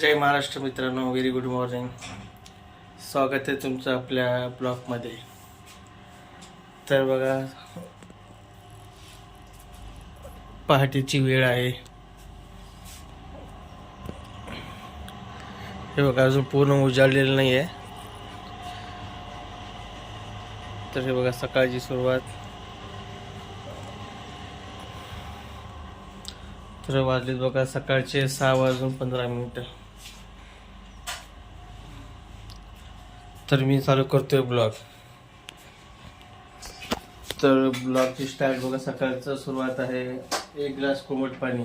जय महाराष्ट्र मित्रांनो very good morning स्वागत आहे तुमचं आपल्या ब्लॉगमध्ये. तर बघा पहाटेची वेळ आहे. हे बघा अजून पूर्ण उजाडलेलं नाही आहे तर हे बघा सकाळची सुरुवात. तर वाजलेत बघा सकाळचे सहा वाजून पंधरा मिनिटं. तर मी चालू करतोय ब्लॉग. तर ब्लॉगची स्टार्ट बघा सकाळचं सुरुवात आहे. एक ग्लास कोमट पाणी.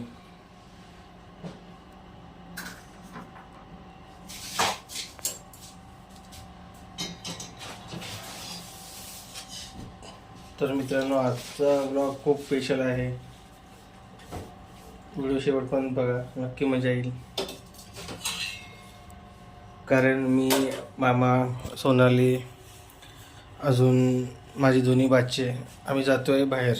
तर मित्रांनो आजचा ब्लॉग खूप स्पेशल आहे. व्हिडिओ शेवटपर्यंत बघा. नक्की मजा येईल. कारण मी मामा सोनाली अजून माझी दोन्ही बाचे आम्ही जातो आहे बाहेर.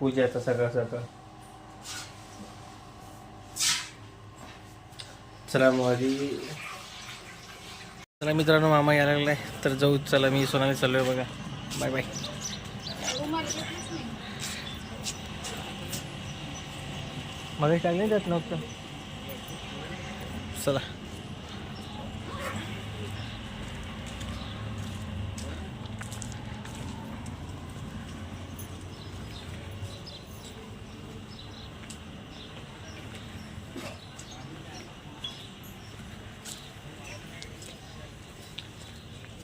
पूजा आता सकाळ सकाळ. चला मग चला मित्रांनो मामा यायला लागलाय. तर जाऊ चला मी सोनाली चाललोय बघा. Bye bye. मध्ये टाकले नाही त्यात नव्हतं चला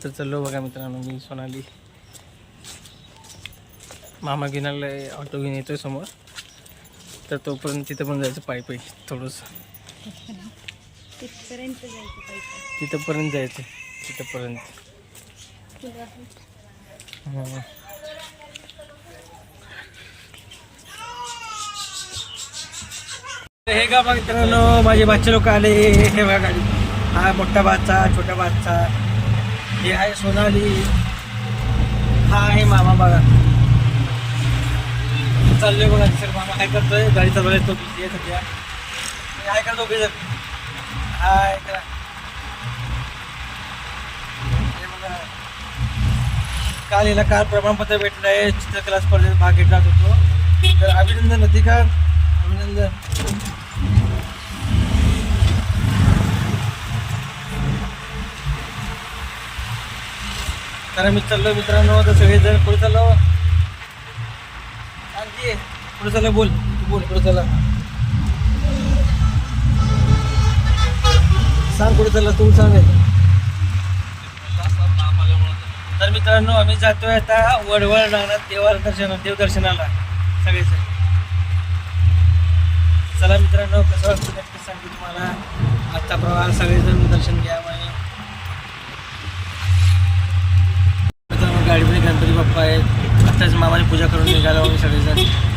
तर चाललो बघा मित्रांनो मी सोनाली. मामा घेऊन ऑटो घेऊन येतोय समोर. तर तोपर्यंत तिथं पण जायचं पायी पायी थोडंसं. तिथपर्यंत जायचं तिथंपर्यंत जायचं तिथंपर्यंत. हं. हे का बघ मित्रांनो माझे बाचे लोक आले. हे बघा गाडी. हा मोठा बादचा छोटा बादचा हे आहे सोनाली. हा आहे मामा बघा. चाललोय बघा सर मामा काय करतोय? गाडी चालवायला तो बिझी आहे सध्या. काय करतो बिझर हाय करा हे बघा. काल हिला काल प्रमाणपत्र भेटलं आहे. चित्रकला स्पर्धेत भाग घेतला होतो. तर अभिनंदन अधिकार अभिनंदन. कारण मी चाललो मित्रांनो. तर सगळेजण पुढे चाललो. पुढे चला बोल तू बोल पुढे चला सांग पुढे चला तू सांग. तर मित्रांनो आम्ही जातोय आता वडवळ नागनाथ देवा दर्शन देवदर्शनाला सगळेच चला मित्रांनो कसं वाटतं नक्की सांगतो तुम्हाला. आजचा प्रवास सगळेजण दर्शन घ्या म्हणे गाडीमध्ये गणपती बाप्पा आहेत. आत्ताच मामाने पूजा करून निघालो आम्ही सगळेजण.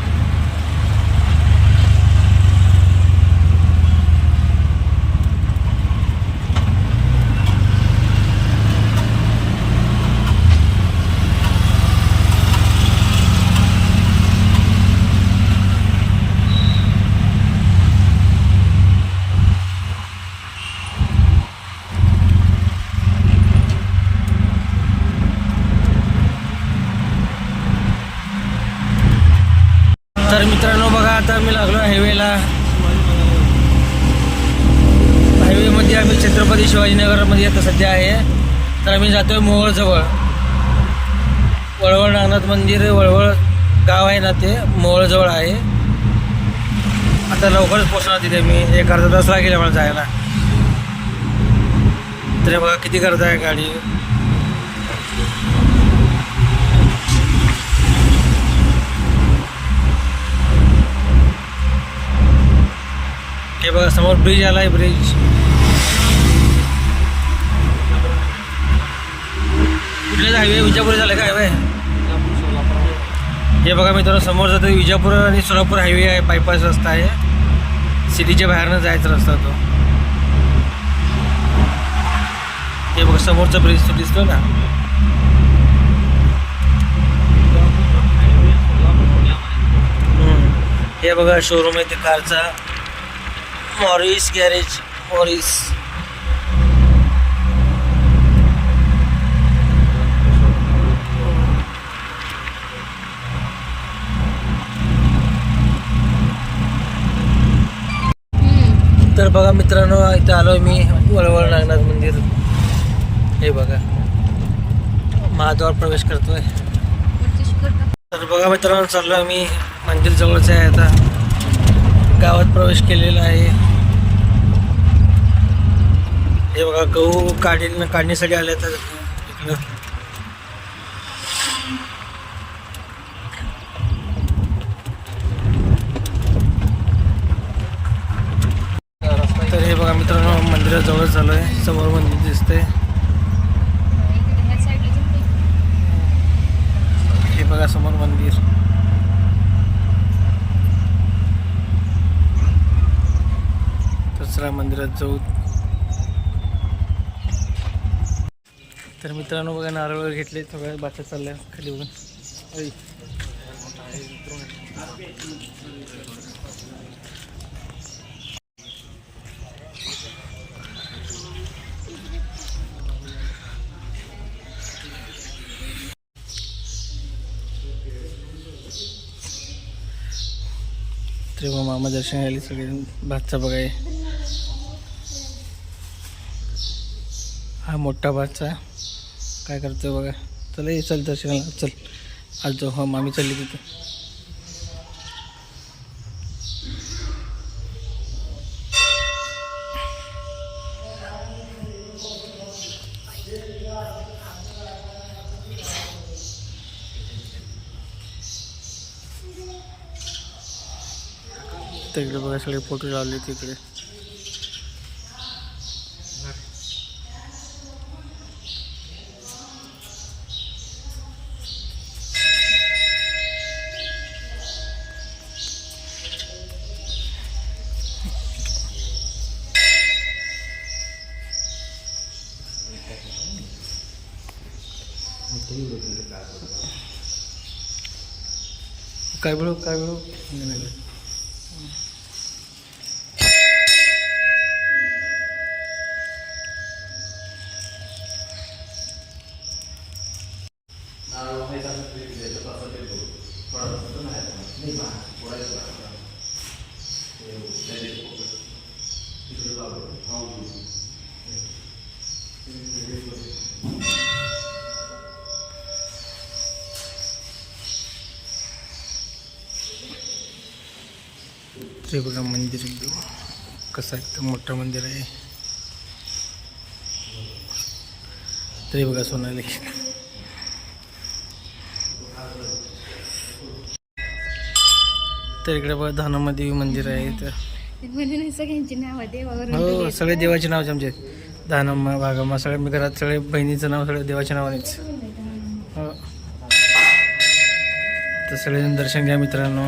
तर मित्रांनो बघा आता मी लागलो हायवेला हायवेमध्ये आम्ही छत्रपती शिवाजीनगरमध्ये आता सध्या आहे. तर आम्ही जातोय मोहोळजवळ. वळवळ नागनाथ मंदिर वळवळ गाव आहे ना ते मोहोळजवळ आहे. आता लवकरच पोचणार तिथे मी एक अर्धा तास लागेल मला जायला. तर बघा किती गर्दी आहे गाडी. हे बघा समोर ब्रिज आलाय ब्रिज कुठले हायवे विजापूर झालं का हायवे हे बघा मित्रांनो समोर जातो विजापूर आणि सोलापूर हायवे आहे बायपास रस्ता आहे. सिटीच्या बाहेरनं जायचा रस्ता तो. हे बघा समोरचा ब्रिज तो दिसतो ना? हे बघा शोरूम आहे ते कारचा. मॉरिस गॅरेज मॉरिस तर बघा मित्रांनो इथं आलोय मी वळवळ नागनाथ मंदिर. हे बघा. महाद्वार प्रवेश करतोय. तर बघा मित्रांनो चाललोय मी मंदिर जवळच आहे आता. गावात प्रवेश केलेला आहे. हे बघा गहू काढी काढण्यासाठी आले तर इकडं. तर हे बघा मित्रांनो मंदिराजवळ झालो आहे समोर मंदिर दिसतंय. हे बघा समोर मंदिर. तर मंदिरात जाऊ. तर मित्रांनो बघा नारळ वगैरे घेतले सगळ्या बाचा चालल्या खाली बघून. ऐ. तर मामा दर्शन आले सगळे भातचा बघाय. हा मोठा भातचा काय करतो बघा. चला ये चल दर्शनाला. चल. आज जाऊ. हा मामी चालली तिथे. तिकडे बघा सगळे फोटो लावले तिकडे. काय बळू काय बळू ते बघा मंदिर एकदम कसं एकदम मोठं मंदिर आहे. तरी बघा सोनाली. तर इकडे बघा धानामध्ये मंदिर आहे तर सगळ्यांची नाव हो सगळे देवाचे नाव आमचे धानम्मा भागम्मा सगळे मी घरात सगळे बहिणीचं नाव सगळं देवाच्या नावानेच हो. तर सगळेजण दर्शन घ्या मित्रांनो.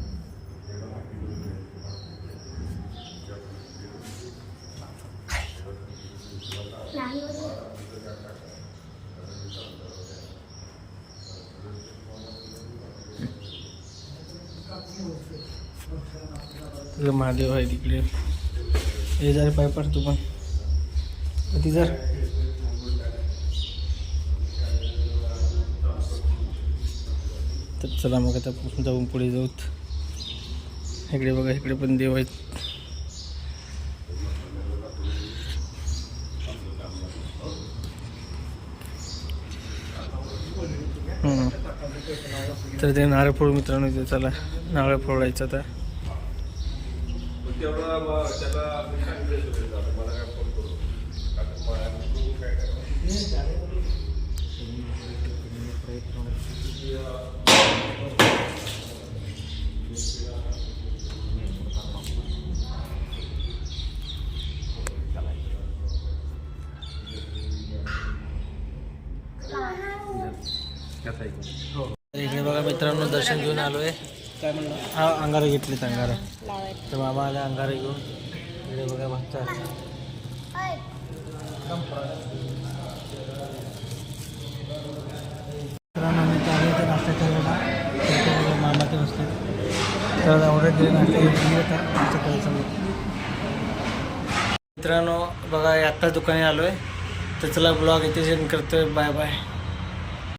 तुझं महादेव आहे तिकडे. हे जर पाय पड तू पण. ती जर. तर चला मग आता पुढे जाऊन पुढे जाऊत. इकडे बघा इकडे पण देव आहेत. तर ते नारळ फोड मित्रांनो चला. नारळ फोडायचं आता. Kita ini bagaimana mitra nu dasar jurnal loh? Kamu? Ah, anggaran gitu, anggaran. तर मामा आले अंगारा घेऊन. इकडे बघा मागचा तर बसले. ऑर्डर नाश्ता. होता नाश्ता करायचं मित्रांनो बघा आत्ताच दुकाने आलो आहे तर चला ब्लॉग इथे सेंड करतोय. Bye bye.